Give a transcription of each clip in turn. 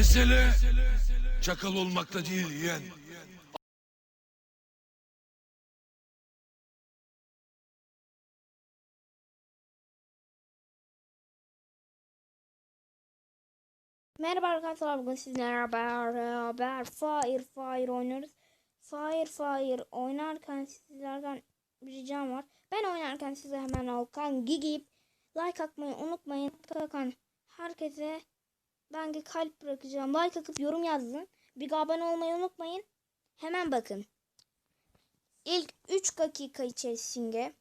Mesele çakal olmakta değil yeğen. Merhaba arkadaşlar bugün sizlerle beraber Fire Fire oynuyoruz. Fire Fire oynarken sizlerden bir ricam var. Ben oynarken size hemen Alkan Gigip like atmayı unutmayın. Kakan herkese ben kalp bırakacağım. Like atıp yorum yazın. Bir abone olmayı unutmayın. Hemen bakın. İlk 3 dakika içerisinde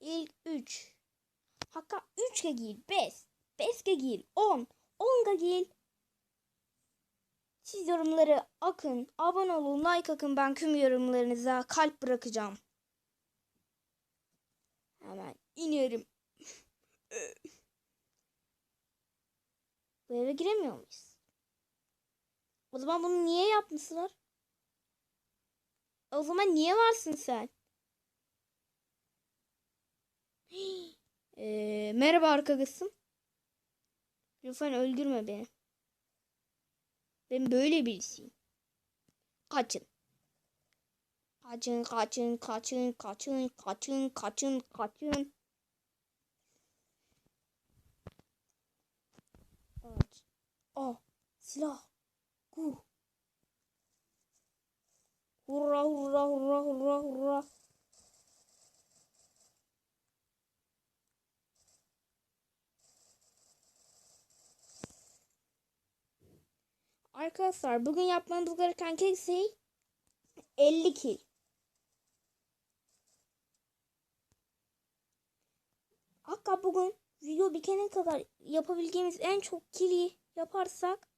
ilk 3 Hatta 3 değil 5 5 değil 10 10 değil siz yorumları akın, abone olun, like akın. Ben tüm yorumlarınıza kalp bırakacağım. Hemen inerim. Bu eve giremiyor muyuz? O zaman bunu niye yapmışlar? O zaman niye varsın sen? Ee, merhaba arkadaşım. Lütfen öldürme beni. Ben böyle birisiyim. Kaçın. Kaçın, kaçın, kaçın, kaçın, kaçın, kaçın, kaçın. Kaç. Oh, silah. Gu. Hurra, hurra, hurra, hurra, hurra. Arkadaşlar bugün yapmamız gereken şey 50 kill. Hatta bugün video bitene kadar yapabileceğimiz en çok kill'i yaparsak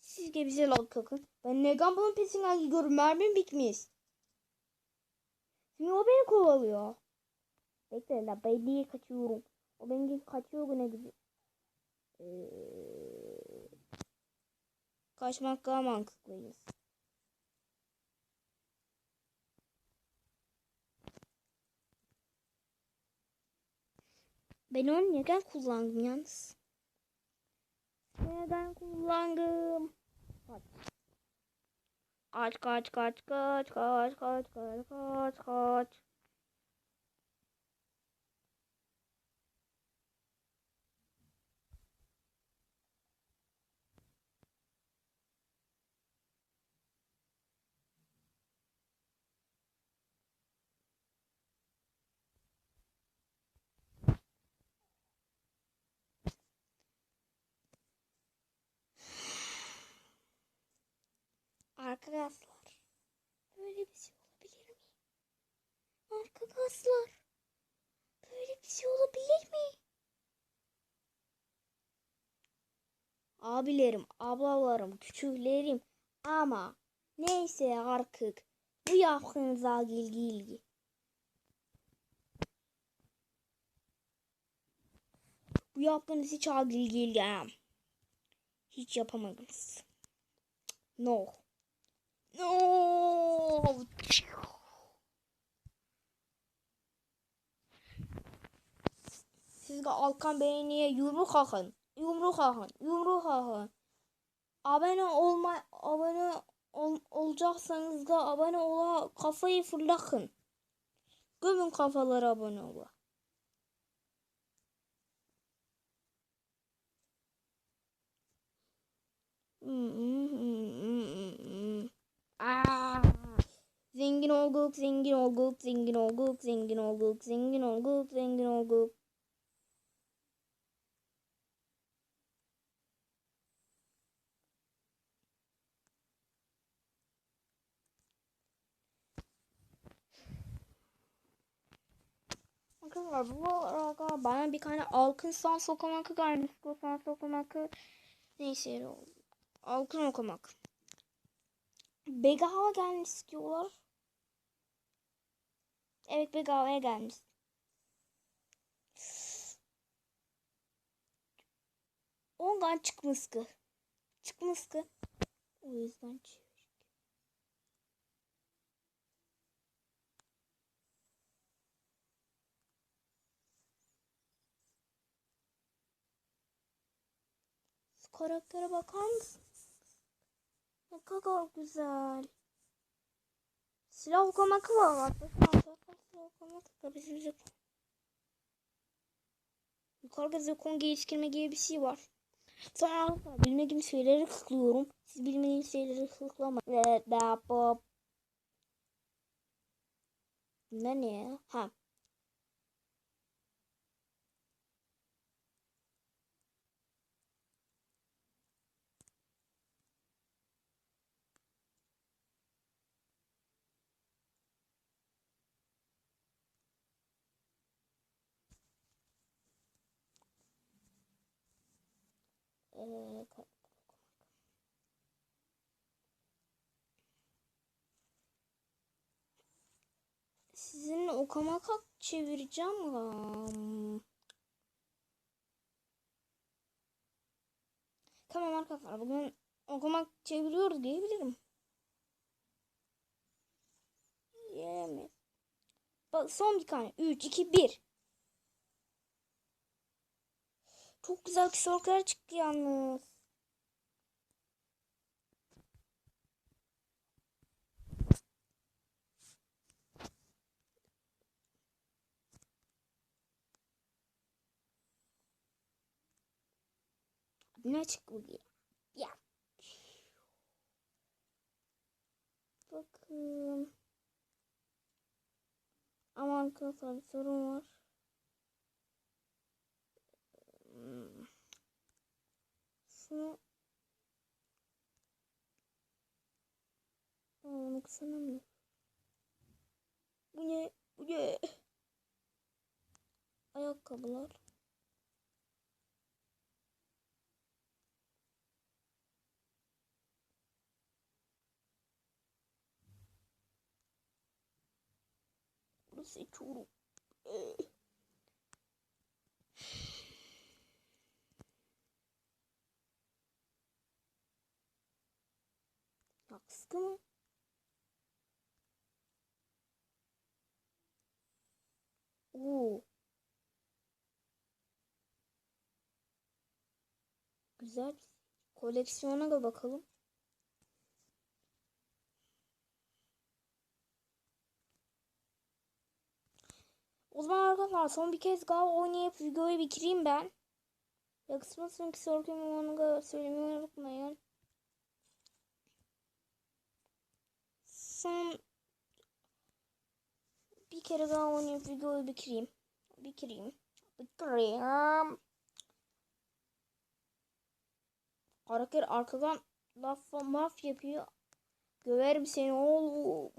siz de bize like atın. Ben Negan bunun peşinden gidiyorum. Mermim bitmiş. Şimdi o beni kovalıyor. Bekle la ben niye kaçıyorum. O beni kaçıyor ne gibi. Ee... Kaçmak daha mantıklıyız. Ben onu neden kullandım yalnız? Neden kullandım? Kaç. Kaç kaç kaç kaç kaç kaç kaç kaç kaç. Arkadaşlar. Böyle bir şey olabilir mi? Arkadaşlar. Böyle bir şey olabilir mi? Abilerim, ablalarım, küçüklerim ama neyse artık bu yaptığınıza ilgi ilgi. Bu yaptığınız hiç ilgi ilgi. Hiç yapamadınız. No. No. Siz Alkan Bey'e yumruk akın. Yumruk akın. Yumruk akın. Abone olma abone ol, olacaksanız da abone ola kafayı fırlatın. Gömün kafaları abone ola. Aa, zengin olduk, zengin olduk, zengin olduk, zengin olduk, zengin olduk, zengin olduk. Arkadaşlar bu arada bana bir tane Alkınsan sokamakı gelmiş. Bu san sokamakı neyse oldu. Alkın okumak. Begaha gelmiş diyorlar. Evet Begava'ya gelmiş. Ondan çıkmışkı. Çıkmışkı. O yüzden. Şu karaktere bakar mısın? Ne kadar güzel. Silah okumak var. Silah okumak da bizim Zekon. Yukarıda Zekon geliştirme gibi bir şey var. Sonra arkadaşlar bilmediğim şeyleri tıklıyorum. Siz bilmediğiniz şeyleri tıklamayın. Pop. Ne? Ha. Sizin okumak hak çevireceğim. Am. Tamam arkadaşlar bugün okumak çeviriyoruz diyebilirim. Yemin. Bak son bir tane. 3, 2, 1. Çok güzel kısalıklar çıktı yalnız. Ne çıktı bu. Ya. Bakın. Aman arkadaşlar bir sorun var. Hmm. Şunu Aa, onu kısamıyorum. Bu ne? Bu ne? Ayakkabılar. Bunu seçiyorum. Mı? Oo. Güzel. Koleksiyona da bakalım. O zaman arkadaşlar son bir kez daha oynayıp videoyu bitireyim ben. Yakışmasın ki sorduğum onu söylemeyi unutmayın. Son bir kere daha oynayıp videoyu bitireyim. Bitireyim. Bitireyim. Karakter arkadan laf maf yapıyor. Göverim seni oğlum.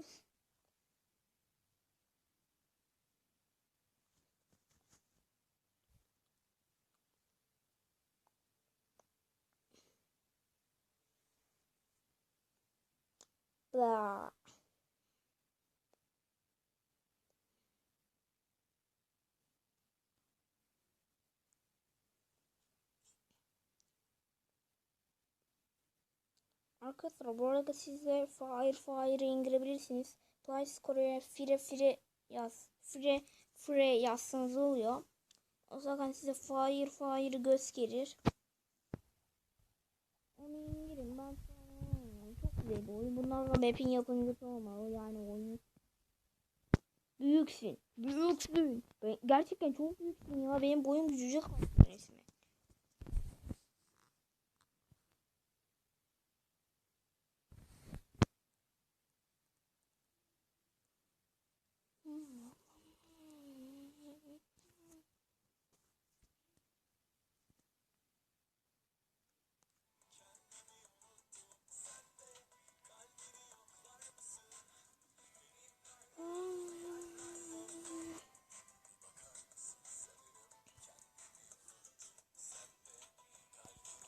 Blah. Arkadaşlar bu arada siz de Fire Fire'ı indirebilirsiniz. Play Store'ya Fire Fire yaz. Fire Fire yazsanız oluyor. O zaman size Fire Fire gösterir. Onu indirin ben. Çok güzel bir oyun. Bunlarla map'in yapımcısı olmalı. Yani oyun Büyüksün. Büyüksün. Ben, gerçekten çok büyüksün ya. Benim boyum küçücük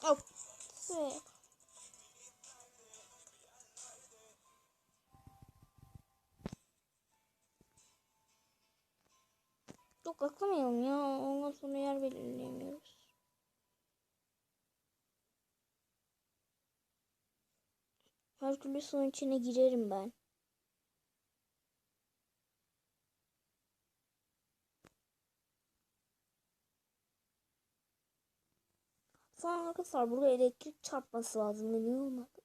Oh. Evet. Yok atlamayalım ya. Ondan sonra yer belirleyemiyoruz. Her türlü suyun içine girerim ben. An arkadaşlar burada elektrik çarpması lazım. Ne niye olmadı?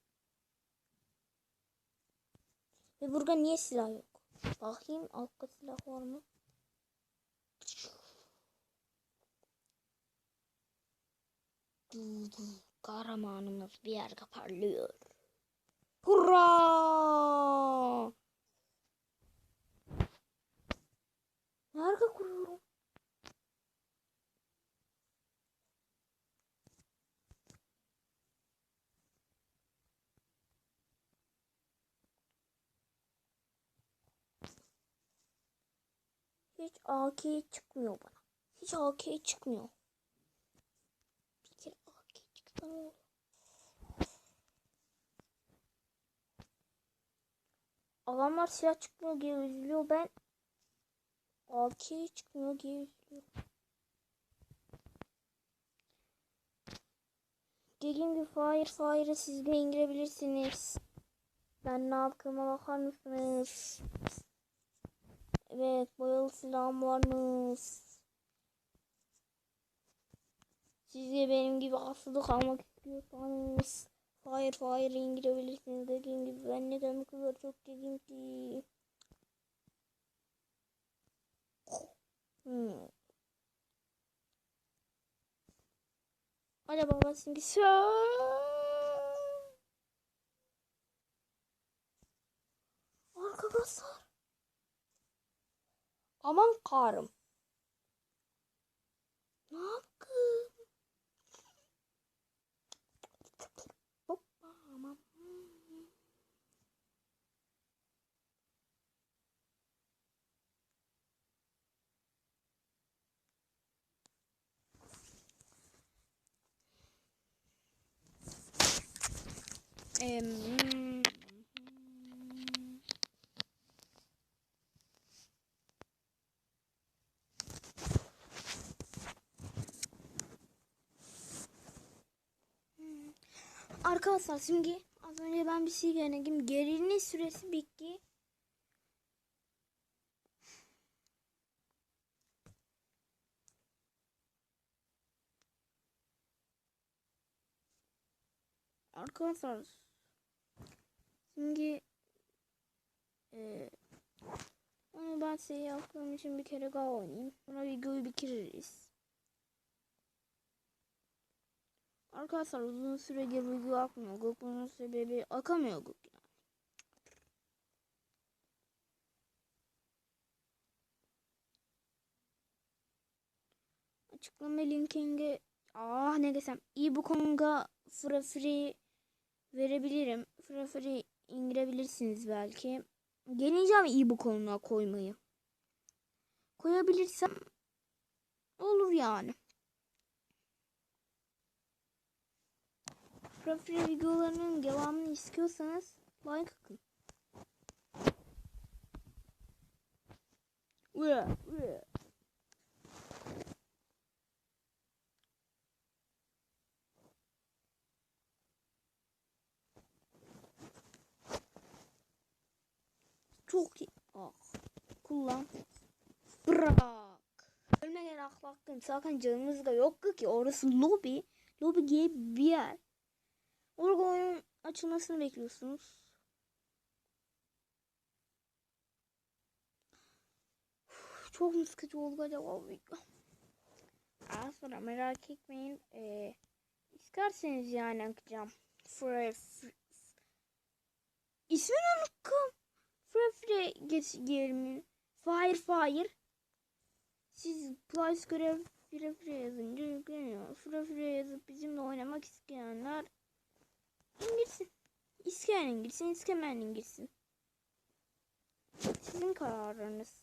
Ve burada niye silah yok? Bakayım altta silah var mı? Kahramanımız bir yerde parlıyor. Hurra! Nerede kuruyorum? Hiç AK çıkmıyor bana. Hiç AK çıkmıyor. Bir kere AK çıksa ne olur? Adamlar silah çıkmıyor diye üzülüyor. Ben AK çıkmıyor diye üzülüyorum. Dediğim gibi Fire Fire'ı siz de indirebilirsiniz. Ben ne yaptığıma bakar mısınız? Evet, boyalı silahım varmış. Siz de benim gibi asılı almak istiyorsanız Fire Fire indirebilirsiniz dediğim gibi. Ben neden bu kadar çok dedim ki? Hmm. Hadi baba şimdi Arkadaşlar. Aman karım. Ne yaptın? Hoppa aman. Em, Arkadaşlar şimdi az önce ben bir şey denedim. Gerilme süresi bitti. Arkadaşlar şimdi e, onu ben şey yaptığım için bir kere daha oynayayım. Sonra videoyu bitiririz. Arkadaşlar uzun süredir video akmıyor. Bunun sebebi akamıyor Google yani. Açıklama linkinde ah ne desem e-book'unga free free verebilirim. Free free indirebilirsiniz belki. Deneyeceğim e-book'una koymayı. Koyabilirsem olur yani. Profil videolarının devamını istiyorsanız like atın. Ue. Çok iyi. Ah. Kullan. Bırak. Ölmeden ahlaklıyım. Sakın canımız da yok ki. Orası lobi. Lobi gibi bir yer. Oyunun açılmasını bekliyorsunuz. Çok mu sıkıcı oldu acaba? Daha sonra merak etmeyin. Ee, isterseniz yani akacağım. Free, free, İsmini unuttum. Free geç gerimin. Fire fire. Siz Plus görev free free yazınca yükleniyor. Free free yazıp bizimle oynamak isteyenler. İsteyen İngilizsin, istemeyen İngilizsin. Sizin kararınız.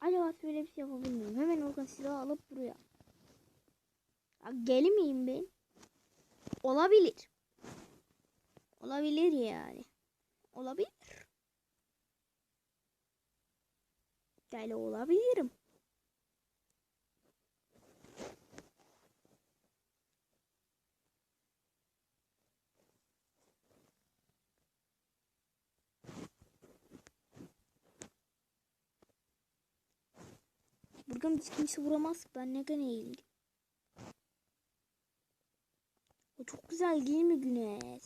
Acaba böyle bir şey yapabilir? Hemen oradan silahı alıp buraya. Ya gelmeyeyim ben. Olabilir. Olabilir yani. Olabilir. Deli olabilirim. Vurgam hiç kimse vuramaz ki ben ne gene eğildim. O çok güzel değil mi Güneş?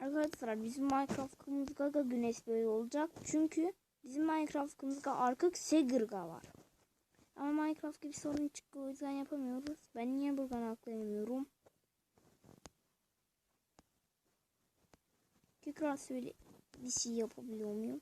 Arkadaşlar bizim Minecraft Kımızgaga güneş böyle olacak. Çünkü bizim Minecraft Kımızga arka Segırga var. Ama Minecraft gibi sorun çıkıyor o yüzden yapamıyoruz. Ben niye buradan atlayamıyorum? Tekrar söyle bir şey yapabiliyor muyum?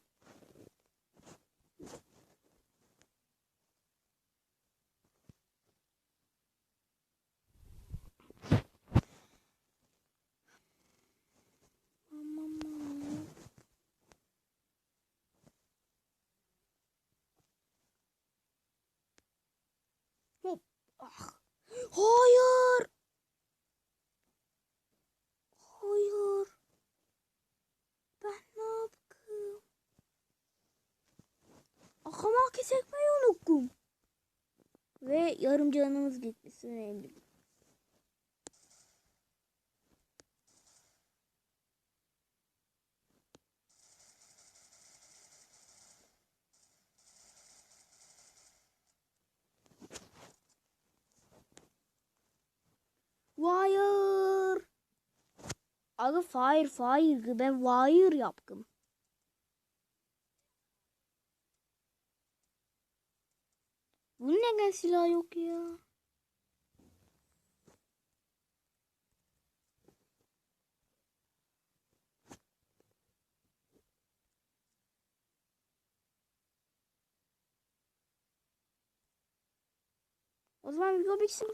Hop. Ah. Hayır. Ben ne yaptım? Akama kesekmeyi unuttum. Ve yarım canımız gitmesi önemli. Hayır. Abi fire fire ben fire yaptım. Neden silah yok ya? O zaman bitsin.